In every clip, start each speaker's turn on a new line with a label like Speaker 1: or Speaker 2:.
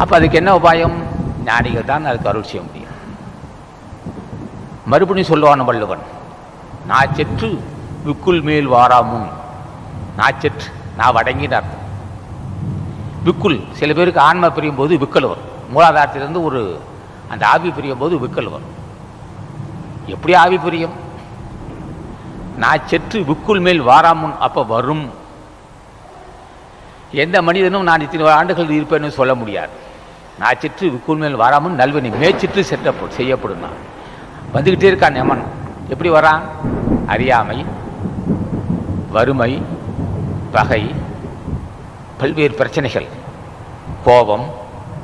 Speaker 1: அப்போ அதுக்கு என்ன உபாயம்? ஞானிகள் தான் அதுக்கு அருள் செய்ய முடியும். மறுபடியும் சொல்லுவான் வள்ளுவன் நாச்செற்று விக்குள் மேல் வாராமுன் நாச்செற்று நான் வடங்கின்னு அர்த்தம் விக்குள் சில பேருக்கு ஆன்மா பிரியும் போது விக்கல் வரும் மூலாதாரத்திலிருந்து ஒரு அந்த ஆவி பிரியும் போது விக்கல் வரும் எப்படி ஆவி பிரியும்? நான் செற்று விக்குள் மேல் வாராமுன் அப்போ வரும். எந்த மனிதனும் நான் இத்தனை ஆண்டுகள் இருப்பேன்னு சொல்ல முடியாது. நான் சிற்று விக்குண்மையில் மேல் நல்வனி மேய்ச்சிற்று செட்ட செய்யப்படும்? நான் வந்துக்கிட்டே இருக்கான் எமன். எப்படி வரான்? அறியாமை வறுமை பகை பல்வேறு பிரச்சனைகள். கோபம்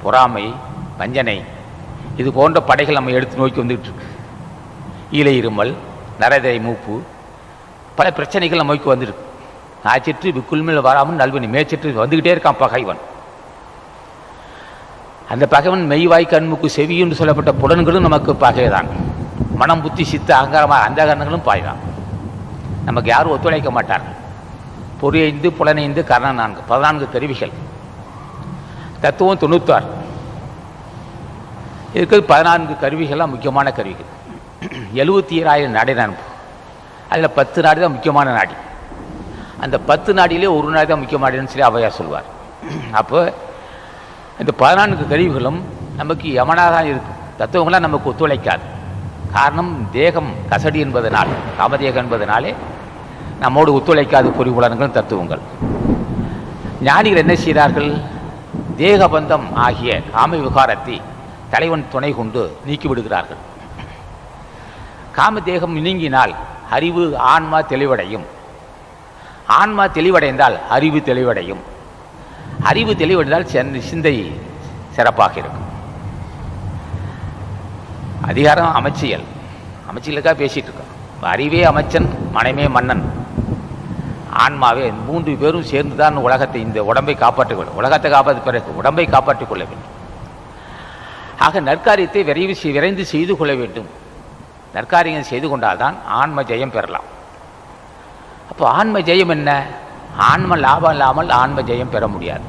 Speaker 1: பொறாமை வஞ்சனை. இது போன்ற படைகள் நம்ம எடுத்து நோக்கி வந்துக்கிட்டு இருக்கு ஈலை இருமல் நரதை மூப்பு பல பிரச்சனைகள் நம்ம நோக்கி வந்துருக்கு. நாச்சிற்று விக்குள்மேல் வராமல் நல்வனி மேய்ச்சிற்று வந்துக்கிட்டே இருக்கான் பகைவன். அந்த பகைவன் மெய்வாய் கண்முக்கு செவி என்று சொல்லப்பட்ட புலன்களும் நமக்கு பகைதான். மனம் புத்தி சித்த அகங்காரமாக அந்த கரணங்களும் பாய்தான். நமக்கு யாரும் ஒத்துழைக்க மாட்டார்கள். பொறியைந்து புலனைந்து கரண நான்கு பதினான்கு கருவிகள் தத்துவம் தொண்ணூத்தாறு. இருக்கிறது பதினான்கு கருவிகள்லாம் முக்கியமான கருவிகள். எழுபத்தி ஏழாயிரம் நாடி அனுப்பு அதில் பத்து நாடு தான் முக்கியமான நாடி. அந்த பத்து நாடியிலே ஒரு நாடி தான் முக்கியமானதுன்னு சொல்லி அவையா சொல்வார். அப்போ இந்த பதினான்கு கருவிகளும் நமக்கு யமனாக தான் இருக்கும் தத்துவங்களாம் நமக்கு ஒத்துழைக்காது. காரணம் தேகம் கசடி என்பதனால் காமதேகம் என்பதனாலே நம்மோடு ஒத்துழைக்காத பொறிவுலன்களும் தத்துவங்கள். ஞானிகள் என்ன செய்கிறார்கள் தேகபந்தம் ஆகிய காம விகாரத்தை தலைவன் துணை கொண்டு நீக்கிவிடுகிறார்கள். காம தேகம் நீங்கினால் அறிவு ஆன்மா தெளிவடையும். ஆன்மா தெளிவடைந்தால் அறிவு தெளிவடையும். அறிவு தெளிவடைந்தால் சிந்தை சிறப்பாக இருக்கும். அதிகாரம் அமைச்சியல். அமைச்சியலுக்காக பேசிட்டு இருக்கோம் அறிவே அமைச்சன் மனமே மன்னன். ஆன்மாவே மூன்று பேரும் சேர்ந்து தான் உலகத்தை இந்த உடம்பை காப்பாற்றிக் கொள்ள உலகத்தை காப்பாற்ற பிறகு உடம்பை காப்பாற்றிக் கொள்ள வேண்டும். ஆக நற்காரியத்தை விரைவு விரைந்து செய்து கொள்ள வேண்டும். நற்காரியம் செய்து கொண்டால்தான் ஆன்ம ஜெயம் பெறலாம். அப்போ ஆன்ம ஜெயம் என்ன? ஆன்ம லாபம் இல்லாமல் ஆன்ம ஜெயம் பெற முடியாது.